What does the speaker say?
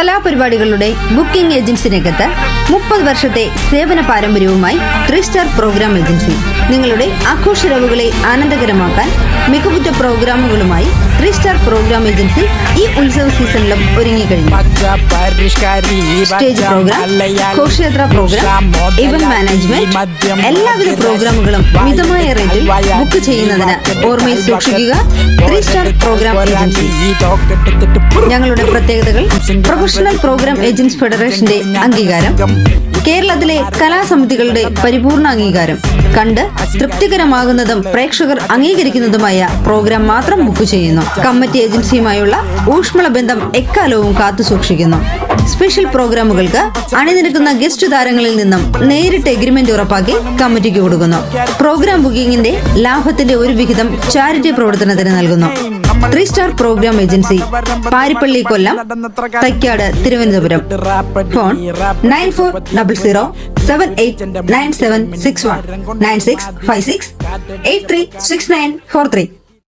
കലാപരിപാടികളുടെ booking agency രംഗത്ത് മുപ്പത് വർഷത്തെ സേവന പാരമ്പര്യവുമായി ത്രീ സ്റ്റാർ പ്രോഗ്രാം ഏജൻസി. നിങ്ങളുടെ ആഘോഷരവുകളെ ആനന്ദകരമാക്കാൻ മികവുറ്റ പ്രോഗ്രാമുകളുമായി ത്രീ സ്റ്റാർ പ്രോഗ്രാം ഏജൻസി ഈ ഉത്സവ സീസണിലും ഒരുങ്ങിക്കഴിഞ്ഞു. Stage programme programme event management എല്ലാവിധ പ്രോഗ്രാമുകളും മിതമായ റേറ്റിൽ ബുക്ക് ചെയ്യുന്നതിന് ഓർമ്മയിൽ സൂക്ഷിക്കുക. ത്രീ സ്റ്റാർ പ്രോഗ്രാം ഏജൻസി ഞങ്ങളുടെ പ്രത്യേകതകൾ പ്രൊഫഷണൽ പ്രോഗ്രാം ഏജൻസ് ഫെഡറേഷന്റെ അംഗീകാരം. കേരളത്തിലെ കലാസമിതികളുടെ പരിപൂർണ അംഗീകാരം കണ്ട് തൃപ്തികരമാകുന്നതും പ്രേക്ഷകർ അംഗീകരിക്കുന്നതുമായ പ്രോഗ്രാം മാത്രം ബുക്ക് ചെയ്യുന്നു. കമ്മിറ്റി ഏജൻസിയുമായുള്ള ഊഷ്മള ബന്ധം എക്കാലവും കാത്തു സൂക്ഷിക്കുന്നു. സ്പെഷ്യൽ പ്രോഗ്രാമുകൾക്ക് അണിനിരക്കുന്ന ഗസ്റ്റ് താരങ്ങളിൽ നിന്നും നേരിട്ട് എഗ്രിമെന്റ് ഉറപ്പാക്കി കമ്മിറ്റിക്ക് കൊടുക്കുന്നു. പ്രോഗ്രാം ബുക്കിംഗിന്റെ ലാഭത്തിന്റെ ഒരു വിഹിതം ചാരിറ്റി പ്രവർത്തനത്തിന് നൽകുന്നു. Three star programme agency Parippally Kollam Thycaud Thiruvananthapuram. Phone nine four double zero seven eight nine seven six one. Nine six five six eight three six nine four three.